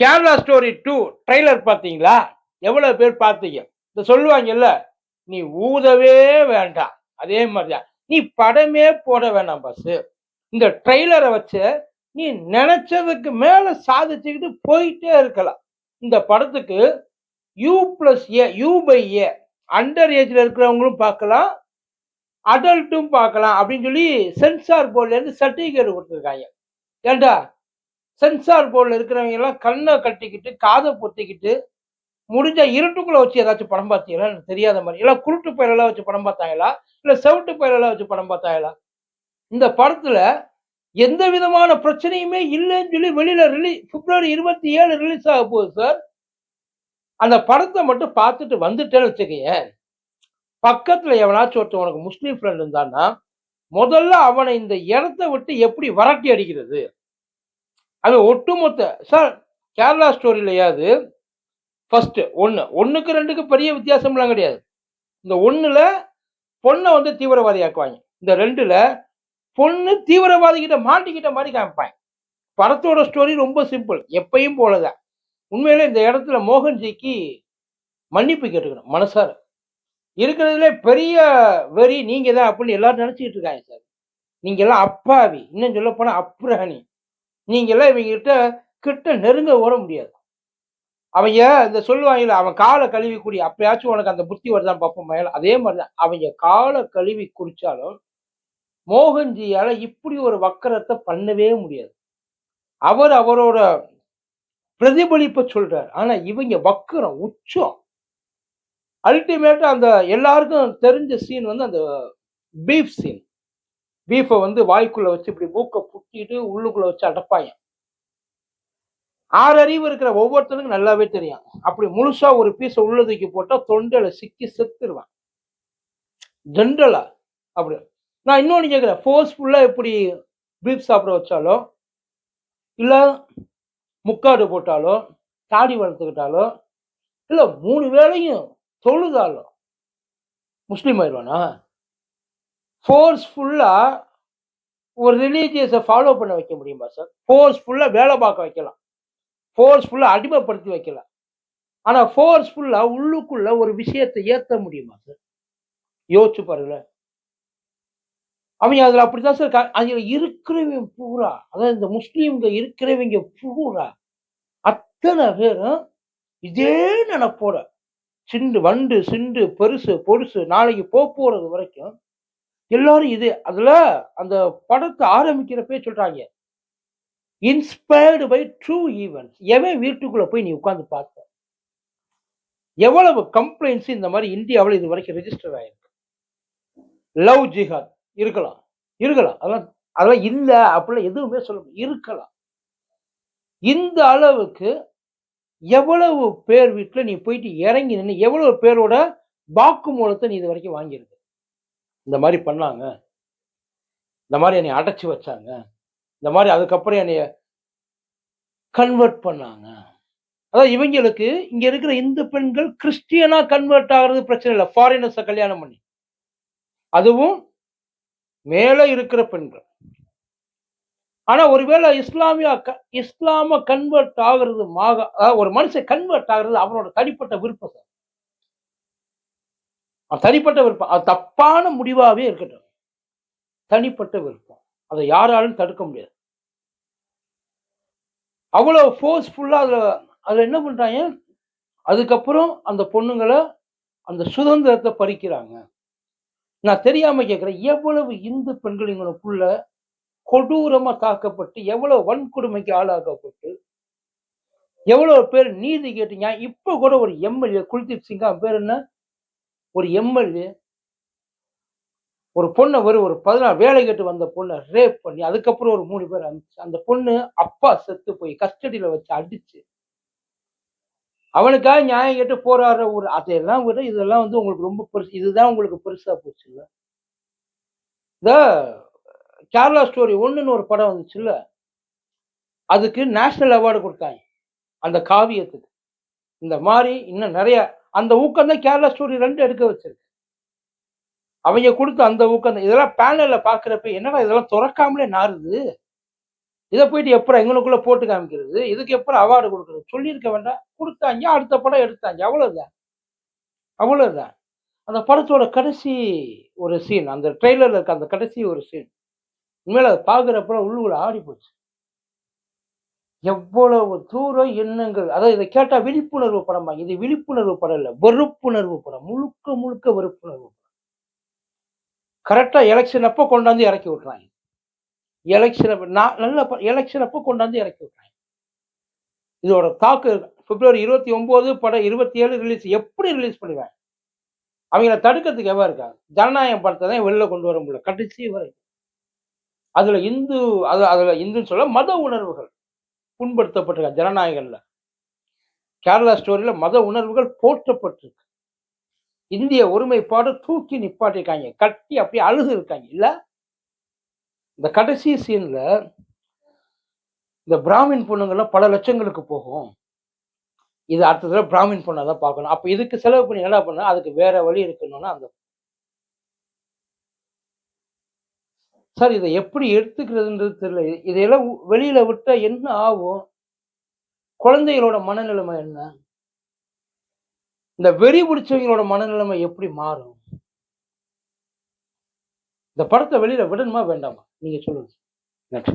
Kerala story two trailer பார்த்தீங்களா? எவ்வளோ பேர் பார்த்தீங்க? இந்த சொல்லுவாங்கல்ல நீ ஊதவே வேண்டாம். அதே மாதிரிதான். நீ படமே போட வேணாம் பஸ் இந்த ட்ரெய்லரை வச்சு நீ நினச்சதுக்கு மேலே சாதிச்சுக்கிட்டு போயிட்டே இருக்கலாம். இந்த படத்துக்கு U plus A U by A under ஏஜில் இருக்கிறவங்களும் பார்க்கலாம் அடல்ட்டும் பார்க்கலாம் அப்படின்னு சொல்லி சென்சார் போர்ட்லேருந்து சர்டிஃபிகேட் கொடுத்துருக்காங்க. ஏண்டா? சென்சார் போர்டில் இருக்கிறவங்க எல்லாம் கண்ணை கட்டிக்கிட்டு காதை பொத்திக்கிட்டு முடிஞ்ச இருட்டுக்குள்ள வச்சு ஏதாச்சும் படம் பார்த்தீங்களா? எனக்கு தெரியாத மாதிரி. இல்லை குருட்டு பயிரெல்லாம் வச்சு படம் பார்த்தாங்களா? இல்லை செவட்டு பயிரெல்லாம் வச்சு படம் பார்த்தாங்களா? இந்த படத்துல எந்த விதமான பிரச்சனையுமே இல்லைன்னு சொல்லி வெளியில ரிலீஸ் பிப்ரவரி இருபத்தி ஏழு ரிலீஸ் ஆக போகுது சார் அந்த படத்தை மட்டும் பார்த்துட்டு வந்துட்டேன்னு வச்சுக்கங்க பக்கத்துல எவனாச்சும் ஒருத்தன் உனக்கு முஸ்லீம் ஃப்ரெண்ட் இருந்தான்னா முதல்ல அவனை இந்த இடத்த விட்டு எப்படி வரட்டி அடிக்கிறது? அது ஒட்டுமொத்த சார் கேரளா ஸ்டோரியிலையாவது ஃபர்ஸ்ட் ஒன்று ஒன்றுக்கு ரெண்டுக்கு பெரிய வித்தியாசம்லாம் கிடையாது. இந்த ஒன்றில் பொண்ணை வந்து தீவிரவாதி ஆக்குவாங்க இந்த ரெண்டில் பொண்ணு தீவிரவாதி கிட்ட மாட்டிக்கிட்ட மாதிரி காமிப்பாங்க. படத்தோட ஸ்டோரி ரொம்ப சிம்பிள் எப்பயும் போலதான். உண்மையிலே இந்த இடத்துல மோகன்ஜிக்கு மன்னிப்பு கேட்டுக்கணும் மனசார. இருக்கிறதுல பெரிய வெறி நீங்க தான் அப்படின்னு எல்லாரும் நினைச்சிட்டு இருக்காங்க சார் நீங்க எல்லாம் அப்பாவி இன்னும் சொல்ல போனா அப்ரஹணி நீங்க எல்லாம் இவங்க கிட்ட கிட்ட நெருங்க ஓட முடியாது. அவங்க இந்த சொல்லுவாங்கல்ல அவன் காலை கழுவி குடி அப்பயாச்சும் உனக்கு அந்த புத்தி வருதான் பார்ப்போம் மேல அதே மாதிரிதான் அவங்க காலை கழுவி குடிச்சாலும் மோகன்ஜியால இப்படி ஒரு வக்கரத்தை பண்ணவே முடியாது. அவர் அவரோட பிரதிபலிப்பை சொல்றார். ஆனா இவங்க வக்கரம் உச்சம். அல்டிமேட்டா அந்த எல்லாருக்கும் தெரிஞ்ச சீன் வந்து அந்த பீஃப் சீன் பீஃபை வந்து வாய்க்குள்ள வச்சு இப்படி மூக்கை புட்டிட்டு உள்ளுக்குள்ள வச்சு அடப்பாயம் ஆறு அறிவு இருக்கிற ஒவ்வொருத்தனுக்கும் நல்லாவே தெரியும். அப்படி முழுசா ஒரு பீஸை உள்ள தூக்கி போட்டால் தொண்டையில சிக்கி செத்துருவான். ஜென்ரலா அப்படி. நான் இன்னொன்று கேட்குறேன் ஃபோர்ஸ்ஃபுல்லாக எப்படி பீஃப் சாப்பிட வச்சாலோ இல்லை முக்காடு போட்டாலோ தாடி வளர்த்துக்கிட்டாலோ இல்லை மூணு வேளையும் தொழுதாலோ முஸ்லீம் ஆயிடுவானா? ஃபோர்ஸ்ஃபுல்லாக ஒரு ரிலீஜியஸை ஃபாலோ பண்ண வைக்க முடியுமா சார் ஃபோர்ஸ்ஃபுல்லாக வேலை பார்க்க வைக்கலாம். ஃபோர்ஸ்ஃபுல்லாக அடிமைப்படுத்தி வைக்கலாம். ஆனால் ஃபோர்ஸ்ஃபுல்லாக உள்ளுக்குள்ள ஒரு விஷயத்தை ஏற்ற முடியுமா சார் யோசிச்சு பாருங்களேன். அவங்க அதில் அப்படி தான் சார் அதில் இருக்கிறவங்க பூரா அதாவது இந்த முஸ்லீம்க இருக்கிறவங்க பூரா அத்தனை பேரும் இதே நினைப்போட. சிண்டு வண்டு சிண்டு பெருசு பொருசு நாளைக்கு போக போகிறது வரைக்கும் எல்லாரும் இது அதில் அந்த படத்தை ஆரம்பிக்கிறப்பே சொல்கிறாங்க இன்ஸ்பயர்டு பை ட்ரூ ஈவெண்ட்ஸ் எவன் வீட்டுக்குள்ளே போய் நீ உட்காந்து பார்த்த? எவ்வளவு கம்ப்ளைண்ட்ஸ் இந்த மாதிரி இந்தியாவில் இது வரைக்கும் ரெஜிஸ்டர் ஆயிருக்கு? லவ் ஜிஹாத் இருக்கலாம். இருக்கலாம். அதெல்லாம் அதெல்லாம் இல்லை. அப்படிலாம் எதுவுமே சொல்ல இருக்கலாம். இந்த அளவுக்கு எவ்வளவு பேர் வீட்டில் நீ போயிட்டு இறங்கி நின்று எவ்வளவு பேரோட வாக்குமூலத்தை நீ இது வரைக்கும் வாங்கியிருக்க? இந்த மாதிரி பண்ணாங்க. இந்த மாதிரி என்னை அடைச்சு வச்சாங்க. இந்த மாதிரி அதுக்கப்புறம் என்னைய கன்வெர்ட் பண்ணாங்க. அதாவது இவங்களுக்கு இங்க இருக்கிற இந்து பெண்கள் கிறிஸ்டியனா கன்வெர்ட் ஆகிறது பிரச்சனை இல்லை. ஃபாரினர்ஸை கல்யாணம் பண்ணி. அதுவும் மேலே இருக்கிற பெண்கள். ஆனா ஒருவேளை இஸ்லாமியா க- இஸ்லாம கன்வெர்ட் ஆகுறது மாக ஒரு மனுஷன் கன்வெர்ட் ஆகுறது அவனோட தனிப்பட்ட விருப்பம் சார். தனிப்பட்ட விருப்பம். அது தப்பான முடிவாவே இருக்கட்டும். தனிப்பட்ட விருப்பம். அதை யாராலும் தடுக்க முடியாது. அவ்வளவு ஃபோர்ஸ்ஃபுல்லாக அதில் அதுல என்ன பண்றாங்க? அதுக்கப்புறம் அந்த பொண்ணுங்களை அந்த சுதந்திரத்தை பறிக்கிறாங்க. நான் தெரியாமல் கேட்குறேன். எவ்வளவு இந்து பெண்கள் இவனுக்குள்ள கொடூரமா தாக்கப்பட்டு எவ்வளவு வன்கொடுமைக்கு ஆளாக்கப்பட்டு எவ்வளவு பேர் நீதி கேட்டீங்க இப்போ கூட ஒரு எம்எல்ஏ குல்தீப் சிங் பேர் என்ன? ஒரு எம்எல்ஏ ஒரு பொண்ணை வரும் ஒரு பதினாறு வேலை கேட்டு வந்த பொண்ணை ரேப் பண்ணி அதுக்கப்புறம் ஒரு மூணு பேர் அனுப்பிச்சு அந்த பொண்ணு அப்பா செத்து போய் கஸ்டடியில வச்சு அடிச்சு அவனுக்காக நியாயம் கேட்டு போராடுற ஒரு அதையெல்லாம் விட இதெல்லாம் வந்து உங்களுக்கு ரொம்ப பெருசு இதுதான் உங்களுக்கு பெருசா போச்சு இல்லை? இந்த கேரளா ஸ்டோரி ஒன்றுன்னு ஒரு படம் வந்துச்சுல்ல? அதுக்கு நேஷனல் அவார்டு கொடுத்தாங்க அந்த காவியத்துக்கு. இந்த மாதிரி இன்னும் நிறைய அந்த ஊக்கம் தான் கேரளா ஸ்டோரி ரெண்டு எடுக்க வச்சிருக்கு. அவங்க கொடுத்த அந்த ஊக்கம் இதெல்லாம் பேனல்ல பாக்குறப்ப என்னடா இதெல்லாம் திறக்காமலே நாறுது? இதை போயிட்டு எப்பறம் எங்களுக்குள்ள போட்டு காமிக்கிறது? இதுக்கு எப்பறம் அவார்டு கொடுக்குறது? சொல்லியிருக்க வேண்டாம். கொடுத்தாங்க. அடுத்த படம் எடுத்தாங்க. அவ்வளவுதான். அவ்வளவுதான். அந்த படத்தோட கடைசி ஒரு சீன் அந்த ட்ரெய்லர்ல இருக்க அந்த கடைசி ஒரு சீன் உண்மையில அதை பார்க்குறப்ப உள்ளுக்குள்ள ஆடி போச்சு எவ்வளவு தூரம் எண்ணங்கள் அதாவது இதை கேட்டால் விழிப்புணர்வு படமா இது விழிப்புணர்வு படம் இல்லை வெறுப்புணர்வு படம் முழுக்க முழுக்க வெறுப்புணர்வு படம். கரெக்டா எலெக்ஷன் அப்போ கொண்டாந்து இறக்கி விட்றாங்க எலெக்ஷன் நான் நல்ல எலெக்ஷன் அப்போ கொண்டாந்து இறக்கி விட்றாங்க இதோட தாக்கு பிப்ரவரி இருபத்தி ஒன்பது படம் இருபத்தி ஏழு ரிலீஸ் எப்படி ரிலீஸ் பண்ணுவேன் அவங்கள தடுக்கிறதுக்கு எவ்வளோ இருக்காங்க ஜனநாயகம் படத்தை தான் வெளில கொண்டு வர முடியல கடைசி வரை. அதில் இந்து அது அதில் இந்துன்னு சொல்ல மத உணர்வுகள். புண்படுத்தப்பட்டிருக்க ஜனநாயகம்ல. கேரளா ஸ்டோரியில மத உணர்வுகள் போற்றப்பட்டிருக்கு. இந்திய ஒருமைப்பாடு தூக்கி நிப்பாட்டிருக்காங்க கட்டி அப்படியே அழுது இருக்காங்க இல்ல இந்த கடைசி சீன்ல இந்த பிராமின் பொண்ணுங்கள்லாம் பல லட்சங்களுக்கு போகும். இது அடுத்த தடவை பிராமின் பொண்ணை தான் பார்க்கணும். அப்போ இதுக்கு செலவு பண்ணி என்ன பண்ண அதுக்கு வேற வழி இருக்கணும்னா அந்த சார் இதை எப்படி எடுத்துக்கிறதுன்றது தெரியல. இதையெல்லாம் வெளியில விட்டா என்ன ஆகும்? குழந்தைகளோட மனநிலைமை என்ன? இந்த வெறி பிடிச்சவங்களோட மனநிலைமை எப்படி மாறும்? இந்த படத்தை வெளியில விடணுமா வேண்டாமா? நீங்க சொல்லுங்க. நன்றி.